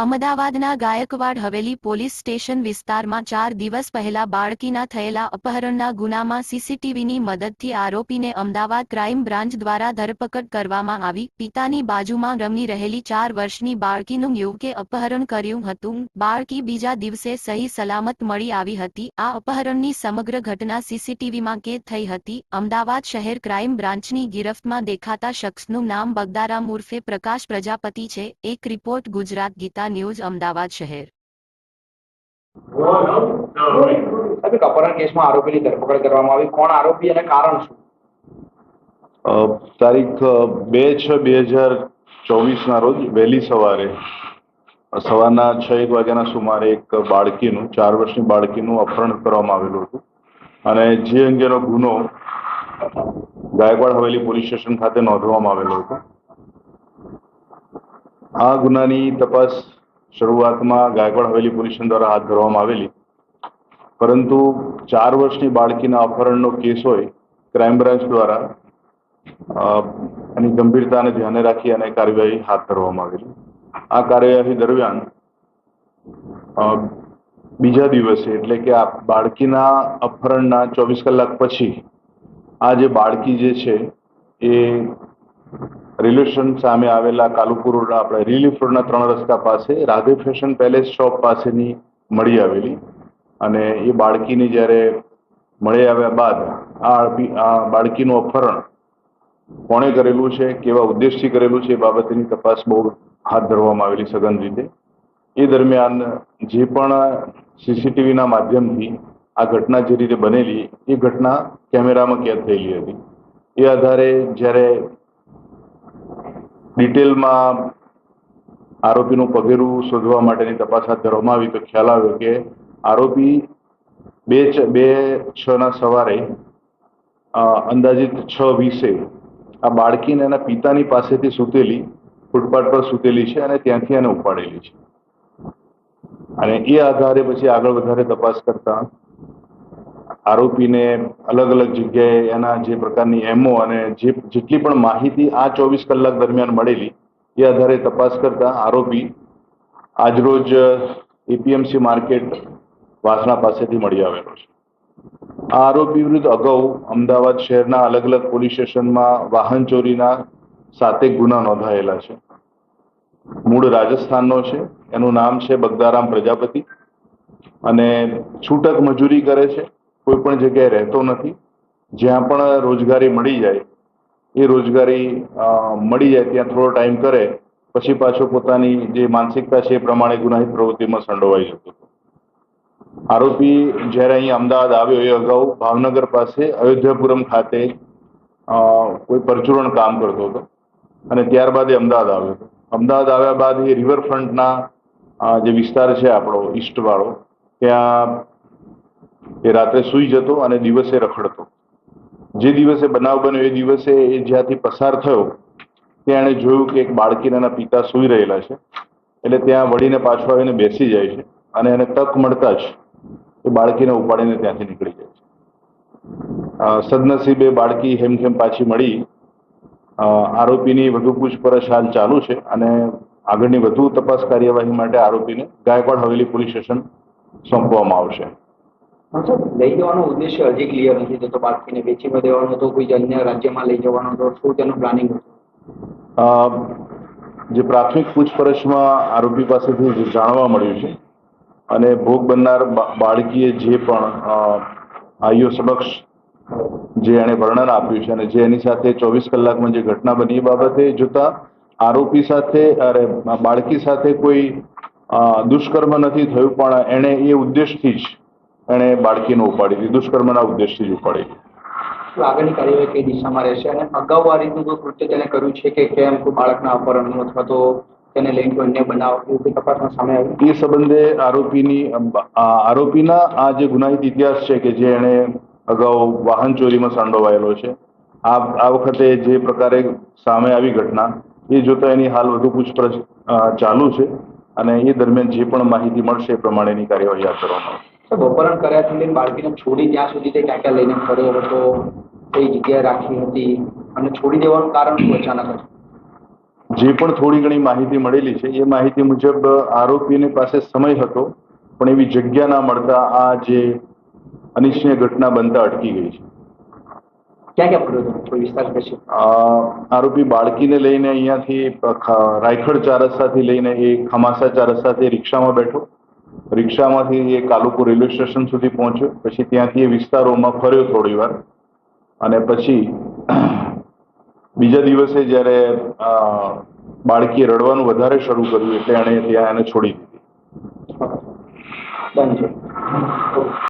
અમદાવાદના Gaekwad Haveli police station વિસ્તારમાં ચાર દિવસ પહેલા બાળકીના થયેલા અપહરણના ગુનામાં સીસીટીવીની મદદથી આરોપીને અમદાવાદ ક્રાઇમ બ્રાન્ચ દ્વારા ધરપકડ કરવામાં આવી. પિતાની બાજુમાં રમી રહેલી ચાર વર્ષની બાળકીનું યુવકે અપહરણ કર્યું હતું. બાળકી બીજા દિવસે સહી સલામત મળી આવી હતી. આ અપહરણની સમગ્ર ઘટના સીસીટીવીમાં કેદ થઈ હતી. અમદાવાદ શહેર ક્રાઇમ બ્રાન્ચની ગિરફ્તમાં દેખાતા શખ્સનું નામ બગદારામ ઉર્ફે પ્રકાશ પ્રજાપતિ છે. એક રિપોર્ટ ગુજરાત ગીતા ન્યૂઝ અમદાવાદ શહેર. અપહરણ કેસમાં આરોપીની ધરપકડ કરવામાં આવી. કોણ આરોપી અને કારણ શું? તારીખ બે છ બે હજાર ચોવીસના રોજ વહેલી સવારે સવારના છ એક વાગ્યાના સુમારે એક બાળકીનું ચાર વર્ષની બાળકીનું અપહરણ કરવામાં આવેલું હતું. અને જે અંગેનો ગુનો ગાયકવાડ હવેલી પોલીસ સ્ટેશન ખાતે નોંધવામાં આવેલો હતો. આ ગુનાની તપાસ શરૂઆતમાં ગાયકવાડ હવેલી પોલીસ સ્ટેશન દ્વારા હાથ ધરવામાં આવેલી. પરંતુ ચાર વર્ષની બાળકીના અપહરણનો કેસ હોય, ક્રાઇમ બ્રાન્ચ દ્વારા એની ગંભીરતાને ધ્યાને રાખી અને કાર્યવાહી હાથ ધરવામાં આવેલી. આ કાર્યવાહી દરમિયાન બીજા દિવસે એટલે કે આ બાળકીના અપહરણના ચોવીસ કલાક પછી, આ જે બાળકી જે છે, એ રેલવે સ્ટેશન સામે આવેલા કાલુપુર રોડ આપણે રિલીફ રોડના ત્રણ રસ્તા પાસે રાધે ફેશન પેલેસ શોપ પાસેની મળી આવેલી. અને એ બાળકીને જ્યારે મળી આવ્યા બાદ આ બાળકીનું અપહરણ કોણે કરેલું છે, કેવા ઉદ્દેશથી કરેલું છે એ બાબતની તપાસ બહુ હાથ ધરવામાં આવેલી સઘન રીતે. એ દરમિયાન જે પણ સીસીટીવીના માધ્યમથી આ ઘટના જે રીતે બનેલી, એ ઘટના કેમેરામાં કેદ થયેલી હતી. એ આધારે જ્યારે ડિટેલમાં આરોપીનું પગેરું શોધવા માટેની તપાસ હાથ ધરવામાં આવી તો ખ્યાલ આવ્યો કે આરોપી બે બે છ ના સવારે અંદાજિત છ વીસે આ બાળકીને એના પિતાની પાસેથી સૂતેલી, ફૂટપાથ પર સૂતેલી છે અને ત્યાંથી એને ઉપાડેલી છે. અને એ આધારે પછી આગળ વધારે તપાસ કરતા આરોપીને અલગ અલગ જગ્યાએ એના જે પ્રકારની એમઓ અને જે જેટલી પણ માહિતી આ ચોવીસ કલાક દરમિયાન મળેલી, એ આધારે તપાસ કરતા આરોપી આજરોજ એપીએમસી માર્કેટ વાસણા પાસેથી મળી આવેલો છે. આ આરોપી વિરુદ્ધ અગાઉ અમદાવાદ શહેરના અલગ અલગ પોલીસ સ્ટેશનમાં વાહન ચોરીના સાતેક ગુના નોંધાયેલા છે. મૂળ રાજસ્થાનનો છે, એનું નામ છે બગદારામ પ્રજાપતિ અને છૂટક મજૂરી કરે છે. કોઈ પણ જગ્યાએ રહેતો નથી, જ્યાં પણ રોજગારી મળી જાય, એ રોજગારી મળી જાય, ત્યાં થોડો ટાઈમ કરે, પછી પાછો પોતાની જે માનસિકતા છે એ પ્રમાણે ગુનાહિત પ્રવૃત્તિમાં સંડોવાઈ જતો હતો. આરોપી જ્યારે અહીં અમદાવાદ આવ્યો એ અગાઉ ભાવનગર પાસે અયોધ્યાપુરમ ખાતે કોઈ પરચુરણ કામ કરતો હતો અને ત્યારબાદ એ અમદાવાદ આવ્યો હતો. અમદાવાદ આવ્યા બાદ એ રિવરફ્રન્ટના જે વિસ્તાર છે આપણો ઈસ્ટ વાળો, ત્યાં એ રાત્રે સૂઈ જતો અને દિવસે રખડતો. જે દિવસે બનાવ બન્યો એ દિવસે એ જ્યાંથી પસાર થયો, ત્યાં એણે જોયું કે એક બાળકીને એના પિતા સૂઈ રહેલા છે. એટલે ત્યાં વળીને પાછો આવીને બેસી જાય છે અને એને તક મળતા જ એ બાળકીને ઉપાડીને ત્યાંથી નીકળી જાય છે. સદનસીબે બાળકી હેમખેમ પાછી મળી. આરોપીની વધુ પૂછપરછ હાલ ચાલુ છે અને આગળની વધુ તપાસ કાર્યવાહી માટે આરોપીને ગાયકવાડ હવેલી પોલીસ સ્ટેશન સોંપવામાં આવશે. લઈ જવાનો ઉદ્દેશ્ય હજી ક્લિયર નથી. થતો બાળકીને વેચીમાં દેવાનો હતો કોઈ અન્ય રાજ્યમાં લઈ જવાનો હતો શું તેનું પ્લાનિંગ હતું અ, જે પ્રાથમિક પૂછપરછમાં આરોપી પાસેથી જાણવા મળ્યું છે અને ભોગ બનનાર બાળકીએ જે પણ આઈઓ સમક્ષ જે એણે વર્ણન આપ્યું છે અને જે એની સાથે ચોવીસ કલાકમાં જે ઘટના બની એ બાબતે જોતા આરોપી સાથે અરે બાળકી સાથે કોઈ દુષ્કર્મ નથી થયું પણ એણે એ ઉદ્દેશથી જ એણે બાળકીને ઉપાડી હતી દુષ્કર્મના ઉદ્દેશથી જ ઉપાડી આગળની કાર્યવાહી કઈ દિશામાં રહેશે? અને અગાઉ આ રીતનું કોઈ કૃત્ય તેને કર્યું છે કે કેમ કોઈ બાળકના અપહરણનું અથવા તો તેને લઈને કોઈ અન્ય બનાવ એવું કોઈ તપાસમાં સામે આવ્યું? એ સંબંધે આરોપીની આરોપીના આ જે ગુનાહિત ઇતિહાસ છે કે જે એણે અગાઉ વાહન ચોરીમાં સંડોવાયેલો છે આ આ વખતે જે પ્રકારે સામે આવી ઘટના એ જોતા એની હાલ વધુ પૂછપરછ ચાલુ છે. અને એ દરમિયાન જે પણ માહિતી મળશે એ પ્રમાણેની કાર્યવાહી હાથ ધરવામાં આવશે. સાહેબ અપહરણ કર્યાથી લઈને બાળકીને છોડી ત્યાં સુધી તે ક્યાં ક્યાં લઈને ફર્યો હતો કઈ જગ્યાએ રાખી હતી અને છોડી દેવાનું કારણ શું અચાનક જે? પણ થોડી ઘણી માહિતી મળેલી છે એ માહિતી મુજબ આરોપીની પાસે સમય હતો પણ એવી જગ્યા ના મળતા આ જે અનિચ્છનીય ઘટના બનતા અટકી ગઈ છે. ક્યાં ક્યાં ફર્યો કોઈ વિસ્તાર કહેશો આરોપી બાળકીને લઈને અહીંયાથી રાયખડ ચાર રસ્તાથી લઈને એ ખમાસા ચાર રસ્તાથી રિક્ષામાં બેઠો. રિક્ષામાંથી એ કાલુપુર રેલવે સ્ટેશન સુધી પહોંચ્યો. પછી ત્યાંથી એ વિસ્તારોમાં ફર્યો થોડી વાર અને પછી બીજા દિવસે જ્યારે બાળકીએ રડવાનું વધારે શરૂ કર્યું એટલે એણે ત્યાં એને છોડી દીધી.